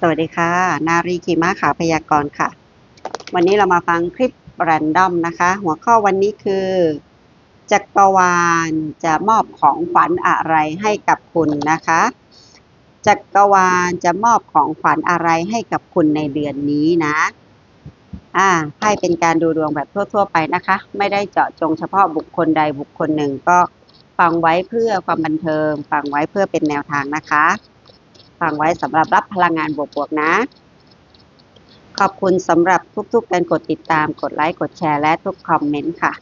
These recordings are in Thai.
สวัสดีค่ะ นารีขีมาขาวพยากรณ์ค่ะ วันนี้เรามาฟังคลิปแรนดอมนะคะ หัวข้อวันนี้คือ จักรวาลจะมอบของขวัญอะไรให้กับคุณนะคะ จักรวาลจะมอบของขวัญอะไรให้กับคุณในเดือนนี้นะ อ่าไพ่เป็นการดูดวงแบบทั่ว ๆ ไปนะคะ ไม่ได้เจาะจงเฉพาะบุคคลใดบุคคลหนึ่งก็ฟังไว้เพื่อความบันเทิง ฟังไว้เพื่อเป็นแนวทางนะคะ ฟังไว้สำหรับรับพลังงานบวกๆนะ ขอบคุณสำหรับทุกๆการกดติดตาม กดไลค์ กดแชร์ และทุกคอมเมนต์ค่ะ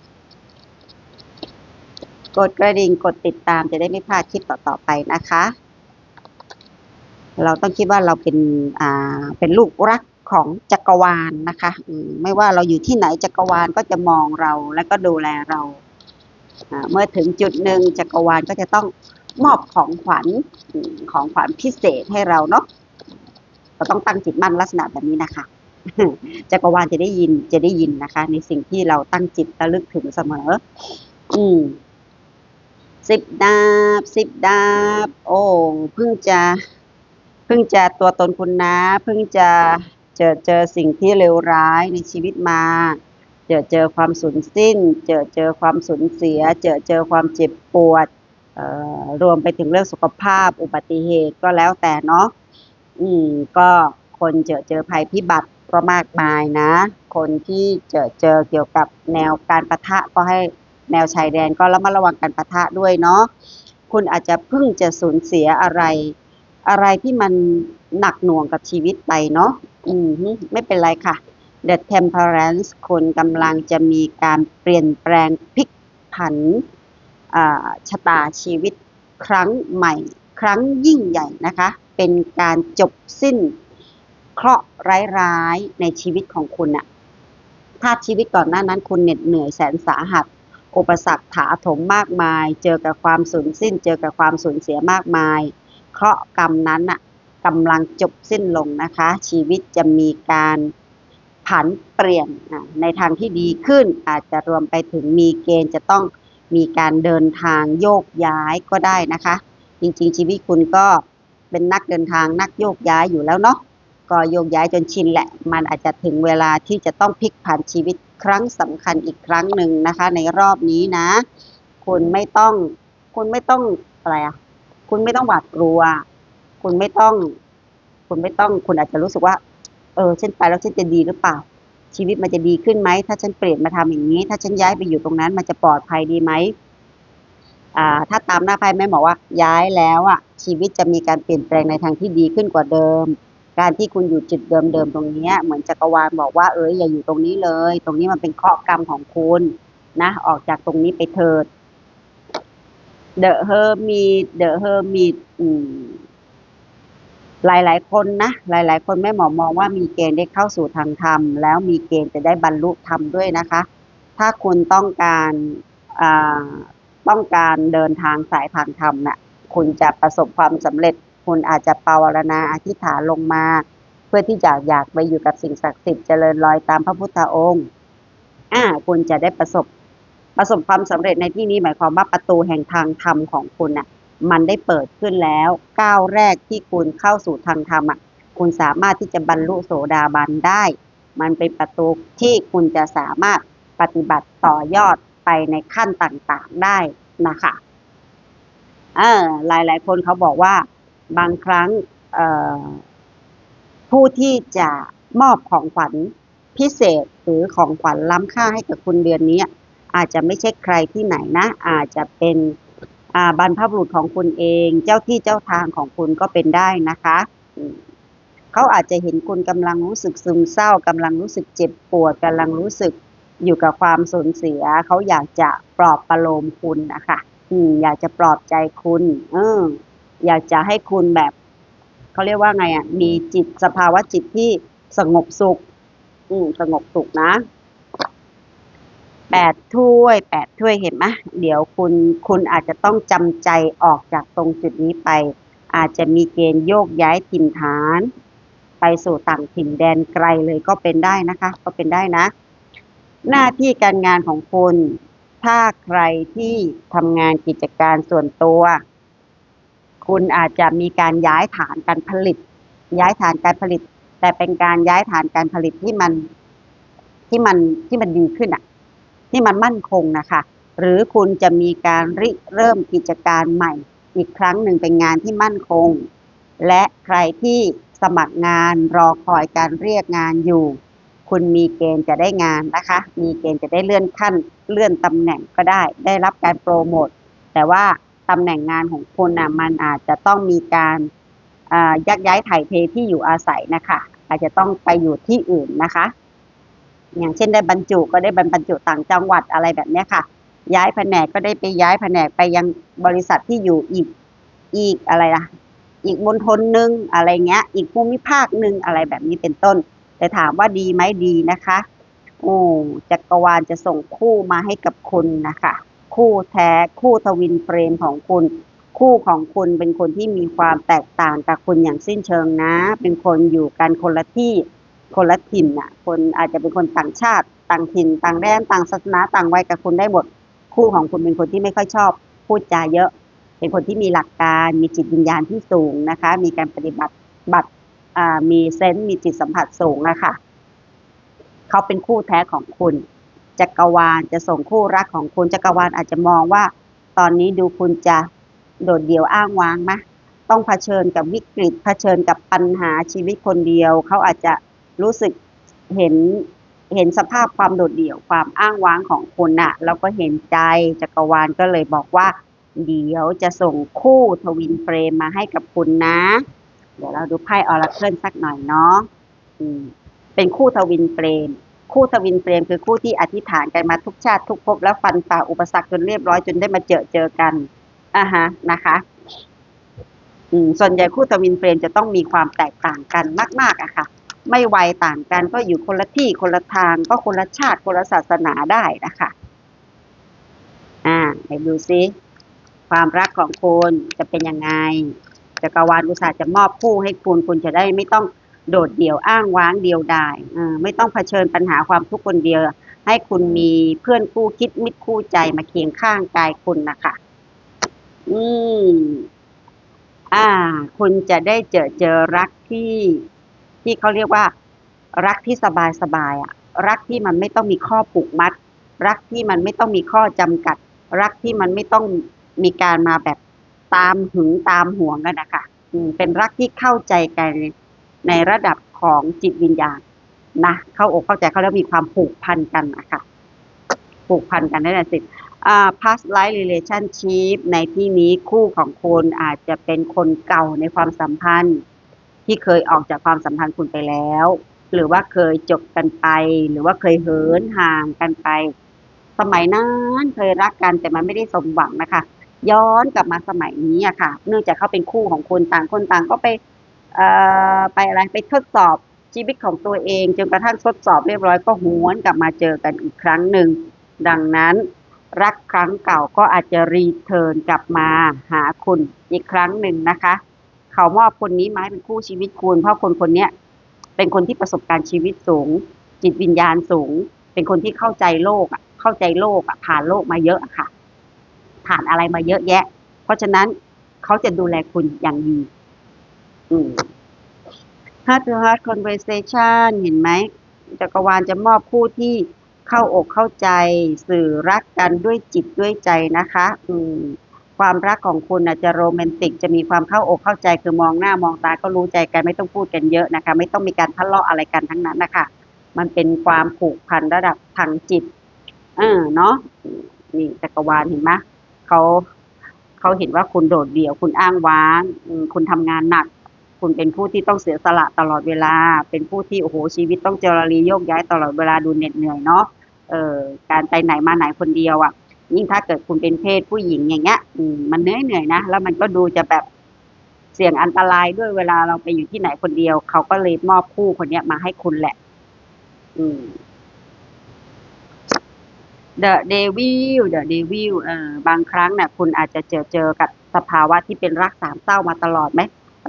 กดกระดิ่ง กดติดตามจะได้ไม่พลาดคลิปต่อๆไปนะคะ เราต้องคิดว่าเราเป็นอ่าเป็นลูกรักของจักรวาลนะคะมไม่ว่าเราอยู่ที่ไหนจักรวาลก็จะมองเราและก็ดูแลเรา เมื่อถึงจุดหนึ่งจักรวาลก็จะต้อง มอบของขวัญของขวัญพิเศษให้เราเนาะเราต้องตั้งจิตมั่นลักษณะแบบนี้นะคะจักรวาลจะได้ยินจะได้ยินนะคะ ในสิ่งที่เราตั้งจิตระลึกถึงเสมอ อืมสิบดาบสิบดาบ โอ้เพิ่งจะเพิ่งจะตัวตนคุณนะเพิ่งจะเจอเจอสิ่งที่เลวร้ายในชีวิตมา เจอเจอความสูญสิ้น เจอเจอความสูญเสีย เจอเจอความเจ็บปวดเรวมไปถึงเรื่องสุขภาพอุบัติเหตุก็แล้วแต่เนาะอืมก็คนเจอเจอภัยพิบัติก็มากมายนะ คนที่เจอเจอเกี่ยวกับแนวการปะทะก็ให้แนวชายแดนก็ระมัดระวังการปะทะด้วยเนาะคุณอาจจะเพิ่งจะสูญเสียอะไร อะไรที่มันหนักหน่วงกับชีวิตไปเนาะอืมไม่เป็นไรค่ะ The Temperance คนกำลังจะมีการเปลี่ยนแปลงพลิกผัน ชะตาชีวิตครั้งใหม่ ครั้งยิ่งใหญ่นะคะ เป็นการจบสิ้นเคราะห์ร้ายๆในชีวิตของคุณอะถ้าชีวิตก่อนหน้านั้นคุณเหน็ดเหนื่อยแสนสาหัส อุปสรรคถาโถมมากมาย เจอกับความสูญสิ้น เจอกับความสูญเสียมากมาย เคราะห์กรรมนั้นน่ะกำลังจบสิ้นลงนะคะ ชีวิตจะมีการผันเปลี่ยนในทางที่ดีขึ้นอาจจะรวมไปถึงมีเกณฑ์จะต้อง มีการเดินทางโยกย้ายก็ได้นะคะ จริงๆ ชีวิตคุณก็เป็นนักเดินทางนักโยกย้ายอยู่แล้วเนาะก็โยกย้ายจนชินแหละ มันอาจจะถึงเวลาที่จะต้องพลิกผันชีวิตครั้งสำคัญอีกครั้งหนึ่งนะคะ ในรอบนี้นะ คุณไม่ต้อง คุณไม่ต้องอะไรอะคุณไม่ต้องหวาดกลัว คุณไม่ต้อง คุณไม่ต้อง คุณอาจจะรู้สึกว่า เออฉันไปแล้วฉันจะดีหรือเปล่า ชีวิตมันจะดีขึ้นไหม ถ้าฉันเปลี่ยนมาทำอย่างนี้ ถ้าฉันย้ายไปอยู่ตรงนั้น มันจะปลอดภัยดีไหมถ้าตามหน้าไพ่แม่บอกว่าย้ายแล้วอะชีวิตจะมีการเปลี่ยนแปลงในทางที่ดีขึ้นกว่าเดิม การที่คุณอยู่จุดเดิมๆตรงนี้เหมือนจักรวาลบอกว่าเอ้ยอย่าอยู่ตรงนี้เลย ตรงนี้มันเป็นเคราะห์กรรมของคุณนะออกจากตรงนี้ไปเถิด The Hermit The Hermit อืม หลายๆ คนนะ หลาย ๆ คนแม่หมอมองว่ามีเกณฑ์ได้เข้าสู่ทางธรรม แล้วมีเกณฑ์จะได้บรรลุธรรมด้วยนะคะ ถ้าคุณต้องการต้องการเดินทางสายทางธรรมน่ะคุณจะประสบความสำเร็จ คุณอาจจะปรารณาอธิษฐานลงมา เพื่อที่จะอยากไปอยู่กับสิ่งศักดิ์สิทธิ์เจริญรอยตามพระพุทธองค์อ่าคุณจะได้ประสบประสบความสำเร็จในที่นี้หมายความว่าประตูแห่งทางธรรมของคุณน่ะ มันได้เปิดขึ้นแล้วก้าวแรกที่คุณเข้าสู่ทางธรรมอะคุณสามารถที่จะบรรลุโสดาบันได้ มันเป็นประตูที่คุณจะสามารถปฏิบัติต่อยอดไปในขั้นต่างๆได้นะคะเออหลายๆ คนเขาบอกว่าบางครั้งผู้ที่จะมอบของขวัญพิเศษหรือของขวัญล้ำค่าให้กับคุณเดือนนี้ อาจจะไม่ใช่ใครที่ไหนนะ อาจจะเป็น บรรพบุรุษของคุณเอง เจ้าที่เจ้าทางของคุณก็เป็นได้นะคะเขาอาจจะเห็นคุณกำลังรู้สึกซึมเศร้ากำลังรู้สึกเจ็บปวดกำลังรู้สึกอยู่กับความสูญเสีย เขาอยากจะปลอบประโลมคุณนะคะอืมอยากจะปลอบใจคุณเอออยากจะให้คุณแบบเขาเรียกว่าไงอะมีจิตสภาวะจิตที่สงบสุข อืมสงบสุขนะ แปดถ้วยแปดถ้วยเห็นไหมเดี๋ยวคุณคุณอาจจะต้องจำใจออกจากตรงจุดนี้ไป อาจจะมีเกณฑ์โยกย้ายถิ่นฐาน ไปสู่ต่างถิ่นแดนไกลเลยก็เป็นได้นะคะ ก็เป็นได้นะ หน้าที่การงานของคุณถ้าใครที่ทำงานกิจการส่วนตัว คุณอาจจะมีการย้ายฐานการผลิต ย้ายฐานการผลิต แต่เป็นการย้ายฐานการผลิตที่มันที่มันที่มันดีขึ้นอะ ที่มันมั่นคงนะคะ หรือคุณจะมีการริเริ่มกิจการใหม่ อีกครั้งหนึ่งเป็นงานที่มั่นคง และใครที่สมัครงานรอคอยการเรียกงานอยู่ คุณมีเกณฑ์จะได้งานนะคะ มีเกณฑ์จะได้เลื่อนขั้นเลื่อนตำแหน่งก็ได้ ได้รับการโปรโมทแต่ว่าตำแหน่งงานของคุณนะมันอาจจะต้องมีการยักย้ายถ่ายเทที่อยู่อาศัยนะคะ อาจจะต้องไปอยู่ที่อื่นนะคะ อย่างเช่นได้บรรจุก็ได้บรรจุต่างจังหวัดอะไรแบบนี้ค่ะ ย้ายแผนกก็ได้ไปย้ายแผนกไปยังบริษัทที่อยู่อีกอีกอะไรล่ะ อีกมณฑลหนึ่งอะไรเงี้ย อีกภูมิภาคหนึ่งอะไรแบบนี้เป็นต้น แต่ถามว่าดีไหมดีนะคะ โอ้จักรวาลจะส่งคู่มาให้กับคุณนะคะ คู่แท้คู่ทวินเฟรมของคุณ คู่ของคุณเป็นคนที่มีความแตกต่างกับคุณอย่างสิ้นเชิงนะ เป็นคนอยู่กันคนละที่ คนละถิ่นน่ะ คนอาจจะเป็นคนต่างชาติ ต่างถิ่น ต่างแดนต่างศาสนาต่างวัยกับคุณได้หมดคู่ของคุณเป็นคนที่ไม่ค่อยชอบ พูดจาเยอะ เป็นคนที่มีหลักการ มีจิตวิญญาณที่สูงนะคะ มีการปฏิบัติบัตรมีเซนส์มีจิตสัมผัสสูงอะค่ะเขาเป็นคู่แท้ของคุณจักรวาลจะส่งคู่รักของคุณจักรวาลอาจจะมองว่า ตอนนี้ดูคุณจะโดดเดี่ยวอ้างว้างไหมต้องเผชิญกับวิกฤตเผชิญกับปัญหาชีวิตคนเดียวเขาอาจจะ รู้สึกเห็นเห็นสภาพความโดดเดี่ยวความอ้างว้างของคุณน่ะ แล้วก็เห็นใจจักรวาลก็เลยบอกว่า เดี๋ยวจะส่งคู่ทวินเฟรมมาให้กับคุณนะ เดี๋ยวเราดูไพ่ออราเคิลสักหน่อยเนาะอืมเป็นคู่ทวินเฟรม คู่ทวินเฟรมคือคู่ที่อธิษฐานกันมาทุกชาติทุกภพแล้วฟันฝ่าอุปสรรคจนเรียบร้อยจนได้มาเจอเจอกันอ่าฮะนะคะอืมส่วนใหญ่คู่ทวินเฟรมจะต้องมีความแตกต่างกันมาก ๆอะค่ะ ไม่วัยต่างกันก็อยู่คนละที่คนละทางก็คนละชาติคนละศาสนาได้นะคะ อ่าไหนดูซิความรักของคุณจะเป็นยังไงจักรวาลอุตส่าห์จะมอบคู่ให้คุณคุณจะได้ไม่ต้องโดดเดี่ยวอ้างว้างเดียวดายไม่ต้องเผชิญปัญหาความทุกข์คนเดียว ให้คุณมีเพื่อนคู่คิดมิตรคู่ใจมาเคียงข้างกายคุณนะคะ อืมอ่า คุณจะได้เจอเจอรักที่ ที่เขาเรียกว่า รักที่สบายสบายๆอะรักที่มันไม่ต้องมีข้อผูกมัด รักที่มันไม่ต้องมีข้อจำกัด รักที่มันไม่ต้องมีการมาแบบตามหึงตามห่วงกันนะคะเป็นรักที่เข้าใจกันในระดับของจิตวิญญาณนะเข้าอกเข้าใจเขาแล้วมีความผูกพันกันนะคะผูกพันกันได้แหละสิอ่า past life relationship ในที่นี้คู่ของคุณอาจจะเป็นคนเก่าในความสัมพันธ์ ที่เคยออกจากความสัมพันธ์คุณไปแล้ว หรือว่าเคยจบกันไป หรือว่าเคยเหินห่างกันไป สมัยนั้นเคยรักกันแต่มันไม่ได้สมหวังนะคะ ย้อนกลับมาสมัยนี้อะค่ะ เนื่องจากเขาเป็นคู่ของคุณต่างคนต่างก็ไปเอ่อไปอะไรไปทดสอบชีวิตของตัวเองจนกระทั่งทดสอบเรียบร้อยก็หวนกลับมาเจอกันอีกครั้งหนึ่งดังนั้นรักครั้งเก่าก็อาจจะรีเทิร์นกลับมาหาคุณอีกครั้งหนึ่งนะคะ เขามอบคนนี้มาให้เป็นคู่ชีวิตคุณ เพราะคนคนนี้เป็นคนที่ประสบการณ์ชีวิตสูง จิตวิญญาณสูง เป็นคนที่เข้าใจโลกอะเข้าใจโลกอะผ่านโลกมาเยอะอะค่ะ ผ่านอะไรมาเยอะแยะ เพราะฉะนั้นเขาจะดูแลคุณอย่างดี อืม Heart to Heart Conversation เห็นไหมจักรวาลจะมอบคู่ที่เข้าอกเข้าใจ สื่อรักกันด้วยจิตด้วยใจนะคะ อืม ความรักของคุณอาจะโรแมนติก จะมีความเข้าอกเข้าใจคือมองหน้ามองตาก็รู้ใจกันไม่ต้องพูดกันเยอะนะคะ ไม่ต้องมีการทะเลาะอะไรกันทั้งนั้นนะคะมันเป็นความผูกพันระดับทางจิต เออเนาะนี่จักรวาลเห็นไหมเขาเขาเห็นว่าคุณโดดเดี่ยว คุณอ้างว้างคุณทำงานหนัก คุณเป็นผู้ที่ต้องเสียสละตลอดเวลา เป็นผู้ที่โอ้โหชีวิตต้องเจรลีโยกย้ายตลอดเวลาดูเหน็ดเหนื่อยเนาะเออการไปไหนมาไหนคนเดียวอะ่ะ ยิ่งถ้าเกิดคุณเป็นเพศผู้หญิงอย่างเงี้ยมันเหนื่อยเหนื่อยนะ แล้วมันก็ดูจะแบบเสี่ยงอันตรายด้วยเวลาเราไปอยู่ที่ไหนคนเดียว เขาก็เลยมอบคู่คนเนี้ยมาให้คุณแหละ อืม The Devil The Devil เอ่อบางครั้งเนี่ยคุณอาจจะเจอเจอกับสภาวะที่เป็นรักสามเศร้ามาตลอดไหม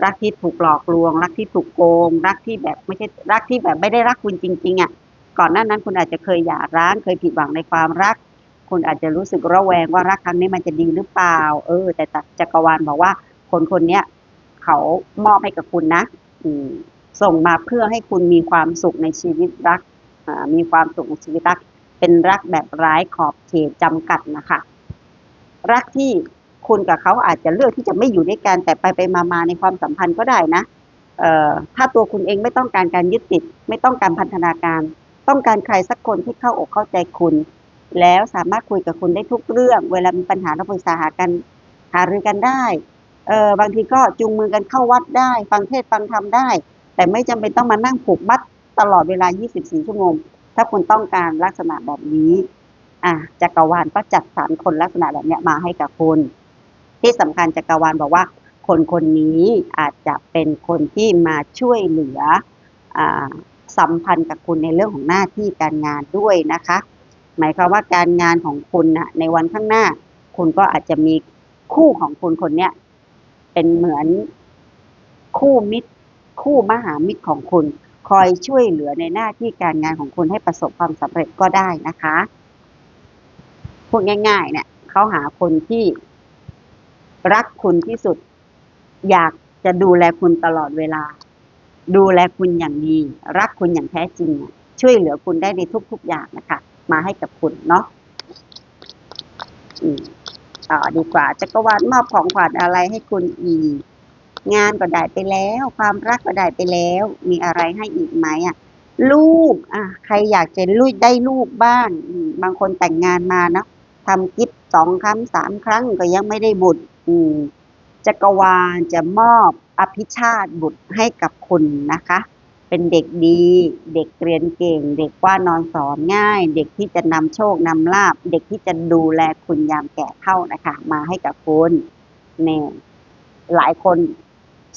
รักที่ถูกหลอกลวง รักที่ถูกโกง รักที่แบบไม่ใช่รักที่แบบไม่ได้รักคุณจริง ๆอะก่อนหน้านั้นคุณอาจจะเคยหย่าร้างเคยผิดหวังในความรัก คุณอาจจะรู้สึกระแวงว่ารักครั้งนี้มันจะดีหรือเปล่า เออ แต่จักรวาลบอกว่า คนคนเนี้ยเขามอบให้กับคุณนะอืส่งมาเพื่อให้คุณมีความสุขในชีวิตรักมีความสุขในชีวิตรัก เป็นรักแบบร้ายขอบเขตจำกัดนะคะ รักที่คุณกับเขาอาจจะเลือกที่จะไม่อยู่ด้วยกันแต่ไปไปมามาในความสัมพันธ์ก็ได้นะเออถ้าตัวคุณเองไม่ต้องการการยึดติด ไม่ต้องการพันธนาการ ต้องการใครสักคนที่เข้าอกเข้าใจคุณ แล้วสามารถคุยกับคุณได้ทุกเรื่อง เวลามีปัญหาเราปรึกษาหากันหารือกันได้เออบางทีก็จูงมือกันเข้าวัดได้ ฟังเทศฟังธรรมได้ แต่ไม่จำเป็นต้องมานั่งผูกมัดตลอดเวลา 24 ชั่วโมง ถ้าคุณต้องการลักษณะแบบนี้อะจักรวาลก็จัดสรรคนลักษณะแบบเนี้ยมาให้กับคุณที่สำคัญจักรวาลบอกว่า คนคนนี้อาจจะเป็นคนที่มาช่วยเหลืออาสัมพันธ์กับคุณในเรื่องของหน้าที่การงานด้วยนะคะ หมายความว่าการงานของคุณนะในวันข้างหน้า คุณก็อาจจะมีคู่ของคุณคนเนี้ยเป็นเหมือนคู่มิตร คู่มหามิตรของคุณ คอยช่วยเหลือในหน้าที่การงานของคุณให้ประสบความสำเร็จก็ได้นะคะพูดง่าย ๆ เนี่ยเขาหาคนที่รักคุณที่สุด อยากจะดูแลคุณตลอดเวลา ดูแลคุณอย่างดี รักคุณอย่างแท้จริง ช่วยเหลือคุณได้ในทุก ๆ อย่างนะคะ มาให้กับคุณเนาะอืมต่อดีกว่าจักรวาลมอบของขวัญอะไรให้คุณอีก งานก็ได้ไปแล้ว ความรักก็ได้ไปแล้ว มีอะไรให้อีกไหมอะ ลูกอะใครอยากจะลูกได้ลูกบ้างบางคนแต่งงานมาเนาะทำกิฟต์สองครั้งสามครั้งก็ยังไม่ได้บุตร อืมจักรวาลจะมอบอภิชาติบุตรให้กับคุณนะคะ เป็นเด็กดี เด็กเรียนเก่ง เด็กว่านอนสอนง่าย เด็กที่จะนำโชคนำลาบ เด็กที่จะดูแลคุณยามแก่เฒ่านะคะ มาให้กับคุณแน่ยหลายคน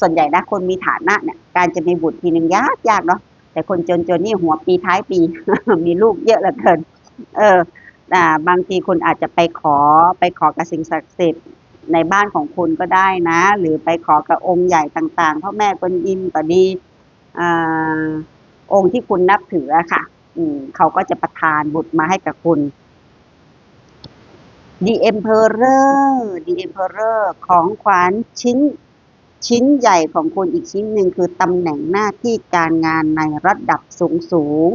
ส่วนใหญ่นะคนมีฐานะเนี่ย การจะมีบุตรทีหนึ่งยากยากเนาะแต่คนจนๆนี่หัวปีท้ายปี มีลูกเยอะเหลือเกิน เอออ่าบางทีคุณอาจจะไปขอไปขอกับสิ่งศักดิ์สิทธิ์ในบ้านของคุณก็ได้นะ หรือไปขอกับองค์ใหญ่ต่างๆพ่อแม่กวนอิมก็ดี อองค์ที่คุณนับถือค่ะ อืมเขาก็จะประทานบุตรมาให้กับคุณ The Emperor The Emperor ของขวัญชิ้น ชิ้นใหญ่ของคุณอีกชิ้นหนึ่งคือตำแหน่งหน้าที่การงานในระดับสูงสูง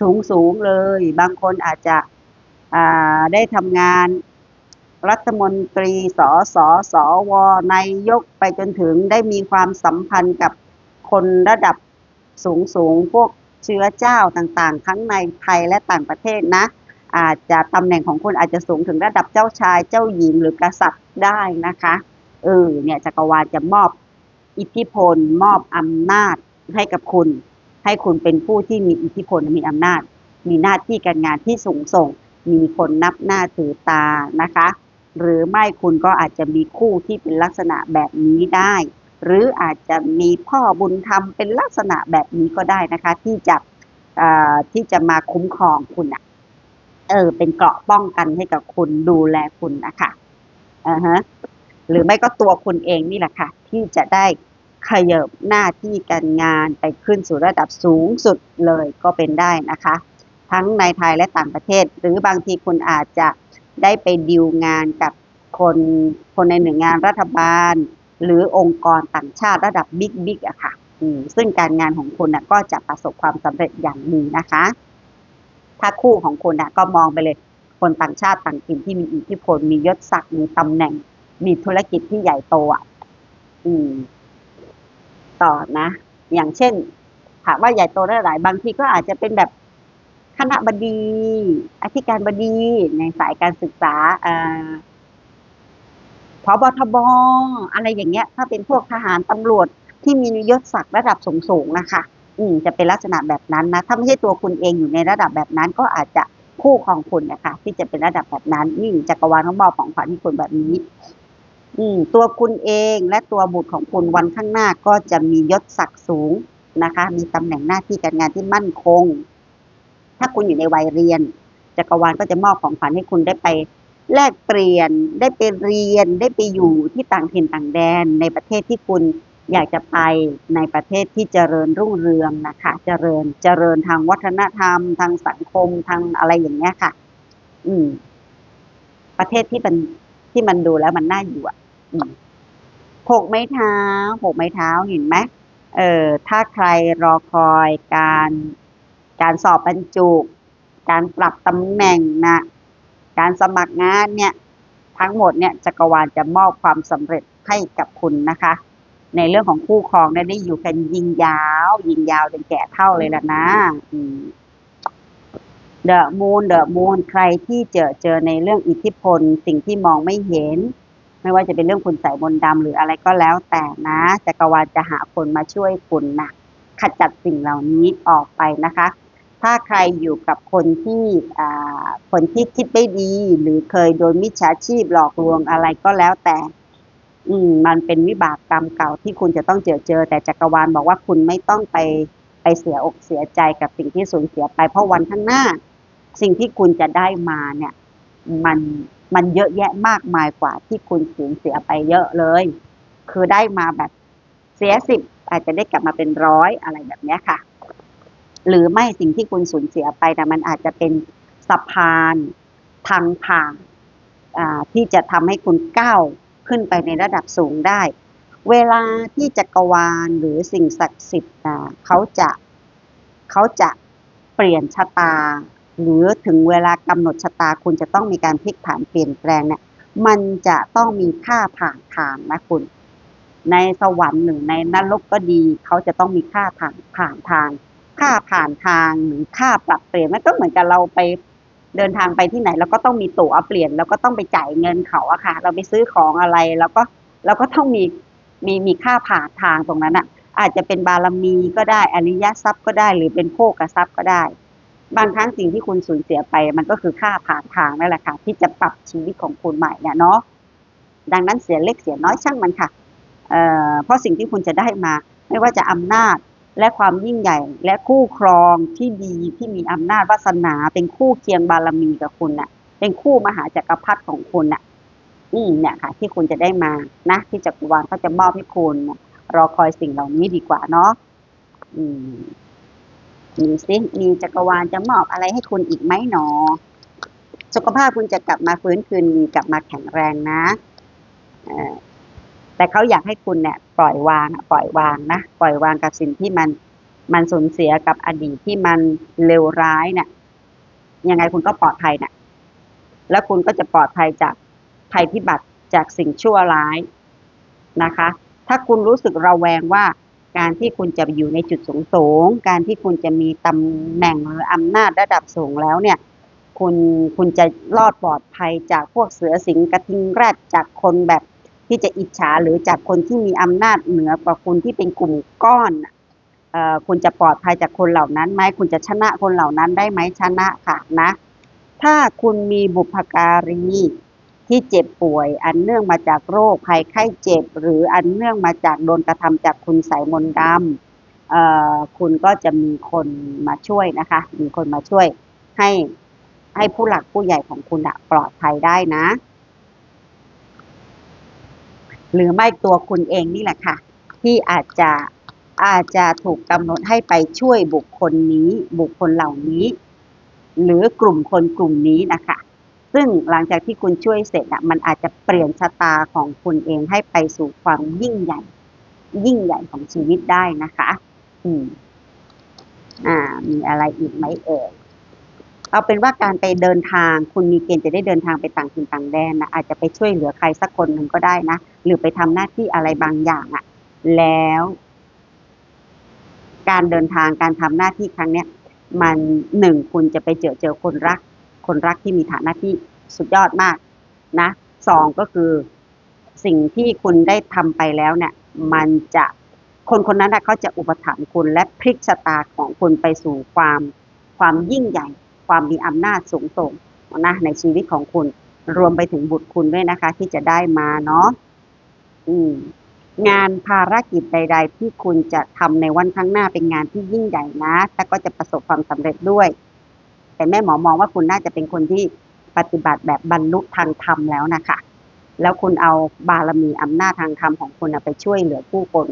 สูงสูงเลย บางคนอาจจะได้ทำงานรัฐมนตรีสสสว นายกไปจนถึงได้มีความสัมพันธ์กับ คนระดับสูงสูงพวกเชื้อเจ้าต่างๆ ทั้งในไทยและต่างประเทศนะ อาจจะตำแหน่งของคุณอาจจะสูงถึงระดับเจ้าชายเจ้าหญิงหรือกษัตริย์ได้นะคะเออเนี่ยจักรวาลจะมอบอิทธิพล มอบอำนาจให้กับคุณ ให้คุณเป็นผู้ที่มีอิทธิพลมีอำนาจ มีหน้าที่การงานที่สูงส่ง มีคนนับหน้าถือตานะคะ หรือไม่คุณก็อาจจะมีคู่ที่เป็นลักษณะแบบนี้ได้ หรืออาจจะมีพ่อบุญธรรมเป็นลักษณะแบบนี้ก็ได้นะคะ ที่จะที่จะมาคุ้มครองคุณอะเออ เป็นเกราะป้องกันให้กับคุณดูแลคุณนะคะอ่าฮะหรือไม่ก็ตัวคุณเองนี่แหละค่ะ ที่จะได้ขยบหน้าที่การงานไปขึ้นสู่ระดับสูงสุดเลยก็เป็นได้นะคะ ทั้งในไทยและต่างประเทศ หรือบางทีคุณอาจจะได้ไปดีลงานกับคนคนในหน่วยงานรัฐบาล หรือองค์กรต่างชาติระดับบิ๊กบิ๊กอะค่ะอืมซึ่งการงานของคุณน่ะก็จะประสบความสำเร็จอย่างดีนะคะ ถ้าคู่ของคุณน่ะก็มองไปเลย คนต่างชาติต่างถิ่นที่มีอิทธิพล มียศศักดิ์มีตำแหน่ง มีธุรกิจที่ใหญ่โตอะอืม ต่อนะ อย่างเช่นถามว่าใหญ่โตได้หลายบางทีก็อาจจะเป็นแบบคณะบดี อธิการบดีในสายการศึกษาอ่า พบทบอะไรอย่างเงี้ย ถ้าเป็นพวกทหารตำรวจที่มียศศักดิ์ระดับสูงๆนะคะ อืมจะเป็นลักษณะแบบนั้นนะ ถ้าไม่ใช่ตัวคุณเองอยู่ในระดับแบบนั้น ก็อาจจะคู่ของคุณนะคะ ที่จะเป็นระดับแบบนั้นนี่จักรวาลเขามอบของขวัญให้คุณแบบนี้ อืม ตัวคุณเองและตัวบุตรของคุณวันข้างหน้าก็จะมียศศักดิ์สูงนะคะ มีตำแหน่งหน้าที่การงานที่มั่นคง ถ้าคุณอยู่ในวัยเรียนจักรวาลก็จะมอบของขวัญให้คุณได้ไป แลกเปลี่ยนได้ไปเรียนได้ไปอยู่ที่ต่างถิ่นต่างแดน ในประเทศที่คุณอยากจะไปในประเทศที่เจริญรุ่งเรืองนะคะ เจริญเจริญทางวัฒนธรรม ทางสังคมทางอะไรอย่างเงี้ยค่ะ อืม ประเทศที่มันที่มันดูแล้วมันน่าอยู่อะหกไม้เท้าหกไม้เท้าเห็นไหมเออถ้าใครรอคอยการการสอบบรรจุ การปรับตำแหน่งนะ การสมัครงานเนี่ยทั้งหมดเนี่ยจักรวาลจะมอบความสำเร็จให้กับคุณนะคะ ในเรื่องของคู่ครองเนี่ยได้อยู่กันยิงยาว ยิงยาวจนแก่เท่าเลยล่ะนะเดอะมูนเดอะมูนใครที่เจอเจอในเรื่องอิทธิพล สิ่งที่มองไม่เห็น ไม่ว่าจะเป็นเรื่องคุณใส่มนดำหรืออะไรก็แล้วแต่นะจักรวาลจะหาคนมาช่วยคุณนะขจัดสิ่งเหล่านี้ออกไปนะคะ ถ้าใครอยู่กับคนที่อ่าคนที่คิดไม่ดี หรือเคยโดนมิจฉาชีพหลอกลวงอะไรก็แล้วแต่ อืม มันเป็นวิบากกรรมเก่าที่คุณจะต้องเจอเจอ แต่จักรวาลบอกว่าคุณไม่ต้องไปไปเสียอกเสียใจกับสิ่งที่สูญเสียไป เพราะวันข้างหน้า สิ่งที่คุณจะได้มาเนี่ย มันมันเยอะแยะมากมายกว่าที่คุณสูญเสียไปเยอะเลย คือได้มาแบบเสียสิบอาจจะได้กลับมาเป็นร้อยอะไรแบบนี้ค่ะ หรือไม่สิ่งที่คุณสูญเสียไปนะมันอาจจะเป็นสะพานทางผ่านที่จะทำให้คุณก้าวขึ้นไปในระดับสูงได้ เวลาที่จักรวาลหรือสิ่งศักดิ์สิทธิ์เขาจะเขาจะเปลี่ยนชะตา หรือถึงเวลากำหนดชะตาคุณจะต้องมีการพลิกผันเปลี่ยนแปลงเนี่ยมันจะต้องมีค่าผ่านทางนะคุณ ในสวรรค์หรือในนรกก็ดี เขาจะต้องมีค่าผ่านผ่านทาง ค่าผ่านทางหรือค่าปรับเปลี่ยนมันก็เหมือนกับเราไปเดินทางไปที่ไหนเราก็ต้องมีตั๋วเปลี่ยนแล้วก็ต้องไปจ่ายเงินเขาอะค่ะ เราไปซื้อของอะไรแล้วก็เราก็ต้องมีมีมีค่าผ่านทางตรงนั้นอะอาจจะเป็นบารมีก็ได้อริยทรัพย์ก็ได้หรือเป็นโภกทรัพย์ก็ได้ บางครั้งสิ่งที่คุณสูญเสียไป มันก็คือค่าผ่านทางนั่นแหละค่ะ ที่จะปรับชีวิตของคุณใหม่เนี่ยเนาะดังนั้นเสียเล็กเสียน้อยช่างมันค่ะเเพราะสิ่งที่คุณจะได้มา ไม่ว่าจะอำนาจ และความยิ่งใหญ่ และคู่ครองที่ดีที่มีอำนาจวาสนา เป็นคู่เคียงบารมีกับคุณน่ะ เป็นคู่มหาจักรพรรดิของคุณน่ะอืมเนี่ยค่ะ ที่คุณจะได้มานะที่จักรวาลเขาจะมอบให้คุณรอคอยสิ่งเหล่านี้ดีกว่าเนาะอืมมีสิมีจักรวาลจะมอบอะไรให้คุณอีกไหมหนอ สุขภาพคุณจะกลับมาฟื้นคืนดีกลับมาแข็งแรงนะเอ่อ แต่เขาอยากให้คุณเนี่ยปล่อยวางปล่อยวางนะปล่อยวางกับสิ่งที่มันมันสูญเสียกับอดีตที่มันเลวร้ายเนี่ยยังไงคุณก็ปลอดภัยน่ะ แล้วคุณก็จะปลอดภัยจากภัยพิบัติจากสิ่งชั่วร้ายนะคะ ถ้าคุณรู้สึกระแวงว่าการที่คุณจะอยู่ในจุดสูงสูง การที่คุณจะมีตำแหน่งหรืออำนาจระดับสูงแล้วเนี่ย คุณคุณจะรอดปลอดภัยจากพวกเสือสิงกระทิงแรดจากคนแบบ ที่จะอิจฉาหรือจากคนที่มีอำนาจเหนือกว่าคุณที่เป็นกลุ่มก้อนอคุณจะปลอดภัยจากคนเหล่านั้นไหมคุณจะชนะคนเหล่านั้นได้ไหมชนะค่ะนะ ถ้าคุณมีบุพการีที่เจ็บป่วย อันเนื่องมาจากโรคภัยไข้เจ็บ หรืออันเนื่องมาจากโดนกระทำจากคุณใส่มนต์ดำคุณก็จะมีคนมาช่วยนะคะ มีคนมาช่วยให้ให้ผู้หลักผู้ใหญ่ของคุณปลอดภัยได้นะ หรือไม่ตัวคุณเองนี่แหละค่ะ ที่อาจจะอาจจะถูกกำหนดให้ไปช่วยบุคคลนี้บุคคลเหล่านี้ หรือกลุ่มคนกลุ่มนี้นะคะ ซึ่งหลังจากที่คุณช่วยเสร็จอะมันอาจจะเปลี่ยนชะตาของคุณเองให้ไปสู่ความยิ่งใหญ่ ยิ่งใหญ่ของชีวิตได้นะคะ อืม อ่า มีอะไรอีกไหมเอ่ย เอาเป็นว่าการไปเดินทาง คุณมีเกณฑ์จะได้เดินทางไปต่างถิ่นต่างแดนนะอาจจะไปช่วยเหลือใครสักคนหนึ่งก็ได้นะ หรือไปทำหน้าที่อะไรบางอย่างอะ่ะแล้ว การเดินทางการทำหน้าที่ครั้งเนี้ยมันหนึ่งคุณจะไปเจอเจอคนรัก คนรักที่มีฐานะที่สุดยอดมากนะสองก็คือสิ่งที่คุณได้ทำไปแล้วเนี่ย มันจะคนคนนั้นน่ะเขาจะอุปถัมภ์คุณและพลิกชะตาของคุณไปสู่ความความยิ่งใหญ่ ความมีอำนาจสูงส่งนะในชีวิตของคุณ รวมไปถึงบุตรคุณด้วยนะคะ ที่จะได้มาเนาะอืมงานภารกิจใด ๆ ที่คุณจะทำในวันข้างหน้าเป็นงานที่ยิ่งใหญ่นะแต่ก็จะประสบความสำเร็จด้วย แต่แม่หมอมองว่าคุณน่าจะเป็นคนที่ปฏิบัติแบบบรรลุทางธรรมแล้วนะคะแล้วคุณเอาบารมีอำนาจทางธรรมของคุณไปช่วยเหลือผู้คน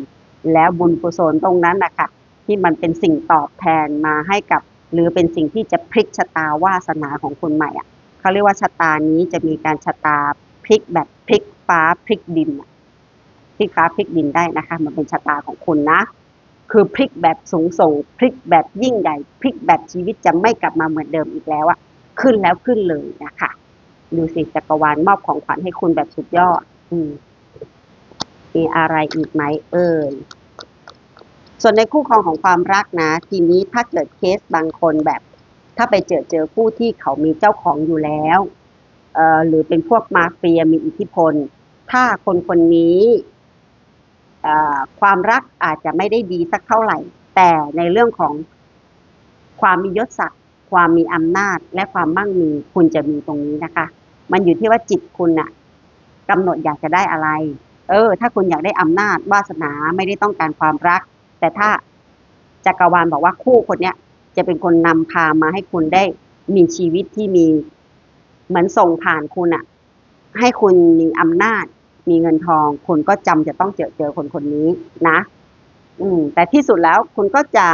แล้วบุญกุศลตรงนั้นนะคะที่มันเป็นสิ่งตอบแทนมาให้กับ หรือเป็นสิ่งที่จะพลิกชะตาวาสนาของคุณใหม่อะเขาเรียกว่าชะตานี้จะมีการชะตาพลิกแบบพลิกฟ้าพลิกดินอะพลิกฟ้าพลิกดินได้นะคะ มันเป็นชะตาของคุณนะ คือพลิกแบบสูงส่งพลิกแบบยิ่งใหญ่พลิกแบบชีวิตจะไม่กลับมาเหมือนเดิมอีกแล้วอะขึ้นแล้วขึ้นเลยนะคะดูสิจักรวาลมอบของขวัญให้คุณแบบสุดยอด อืมมีอะไรอีกไหมเอ่ย ส่วนในคู่ครองของความรักนะ ทีนี้ถ้าเกิดเคสบางคนแบบ ถ้าไปเจอเจอคู่ที่เขามีเจ้าของอยู่แล้วหรือเป็นพวกมาเฟียมีอิทธิพล ถ้าคนคนนี้ความรักอาจจะไม่ได้ดีสักเท่าไหร่ แต่ในเรื่องของความมียศศักดิ์ความมีอำนาจ และความมั่งมีคุณจะมีตรงนี้นะคะ มันอยู่ที่ว่าจิตคุณน่ะกำหนดอยากจะได้อะไร เออ ถ้าคุณอยากได้อำนาจวาสนาไม่ได้ต้องการความรัก แต่ถ้าจักรวาลบอกว่าคู่คนเนี้ยจะเป็นคนนำพามาให้คุณได้มีชีวิตที่มีเหมือนส่งผ่านคุณอะให้คุณมีอำนาจ มีเงินทองคุณก็จำจะต้องเจอเจอคนคนนี้นะ อืม แต่ที่สุดแล้วคุณก็จะ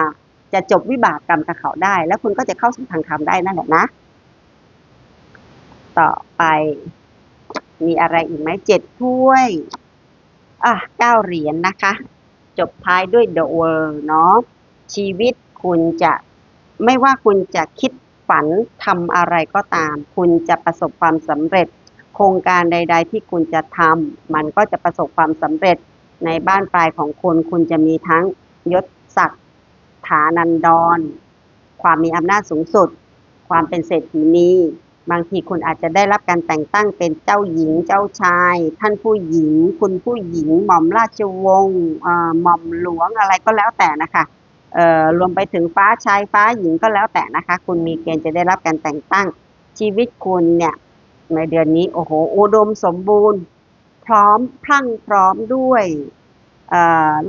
จะจบวิบากกรรมกับเขาได้ แล้วคุณก็จะเข้าสู่ทางธรรมได้นั่นแหละนะ ต่อไป มีอะไรอีกไหมเจ็ดถ้วย อะเก้าเหรียญนะคะ จบท้ายด้วย The World เนาะชีวิตคุณจะไม่ว่าคุณจะคิดฝันทำอะไรก็ตาม คุณจะประสบความสำเร็จ โครงการใด ๆ ที่คุณจะทำมันก็จะประสบความสำเร็จในบ้านปลายของคุณคุณจะมีทั้งยศศักดิ์ฐานันดร ความมีอำนาจสูงสุด ความเป็นเศรษฐีนี บางทีคุณอาจจะได้รับการแต่งตั้งเป็นเจ้าหญิงเจ้าชาย ท่านผู้หญิง คุณผู้หญิง หม่อมราชวงศ์หม่อมหลวงอะไรก็แล้วแต่นะคะรวมไปถึงฟ้าชายฟ้าหญิงก็แล้วแต่นะคะ คุณมีเกณฑ์จะได้รับการแต่งตั้งชีวิตคุณเนี่ยในเดือนนี้โอ้โหอุดมสมบูรณ์ พร้อมพรั่งพร้อมด้วย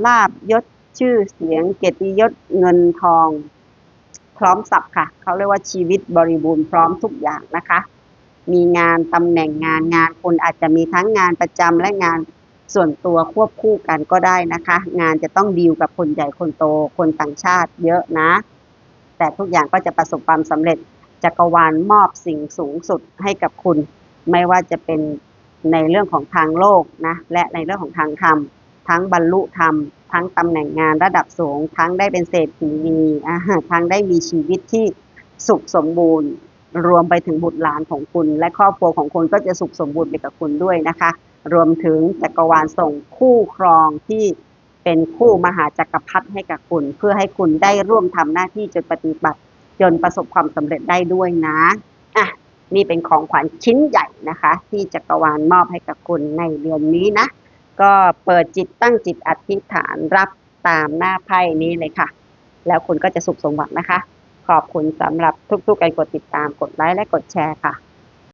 ลาบยศชื่อเสียงเกียรติยศเงินทอง พร้อมสับค่ะ เขาเรียกว่าชีวิตบริบูรณ์พร้อมทุกอย่างนะคะ มีงานตำแหน่งงานงานคุณอาจจะมีทั้งงานประจำและงานส่วนตัวควบคู่กันก็ได้นะคะ งานจะต้องดีลกับคนใหญ่คนโตคนต่างชาติเยอะนะ แต่ทุกอย่างก็จะประสบความสำเร็จจักรวาลมอบสิ่งสูงสุดให้กับคุณ ไม่ว่าจะเป็นในเรื่องของทางโลกนะและในเรื่องของทางธรรม ทั้งบรรลุธรรม ทั้งตำแหน่งงานระดับสูง ทั้งได้เป็นเศรษฐีนีอ่าทั้งได้มีชีวิตที่สุขสมบูรณ์ รวมไปถึงบุตรหลานของคุณ และครอบครัวของคุณก็จะสุขสมบูรณ์ไปกับคุณด้วยนะคะ รวมถึงจักรวาลส่งคู่ครองที่เป็นคู่มหาจักรพรรดิให้กับคุณ เพื่อให้คุณได้ร่วมทำหน้าที่จนปฏิบัติ จนประสบความสำเร็จได้ด้วยนะอะนี่เป็นของขวัญชิ้นใหญ่นะคะ ที่จักรวาลมอบให้กับคุณในเดือนนี้นะ ก็เปิดจิตตั้งจิตอธิษฐานรับตามหน้าไพ่นี้เลยค่ะ แล้วคุณก็จะสุขสมหวังนะคะ ขอบคุณสำหรับทุกๆการกดติดตามกดไลค์และกดแชร์ค่ะ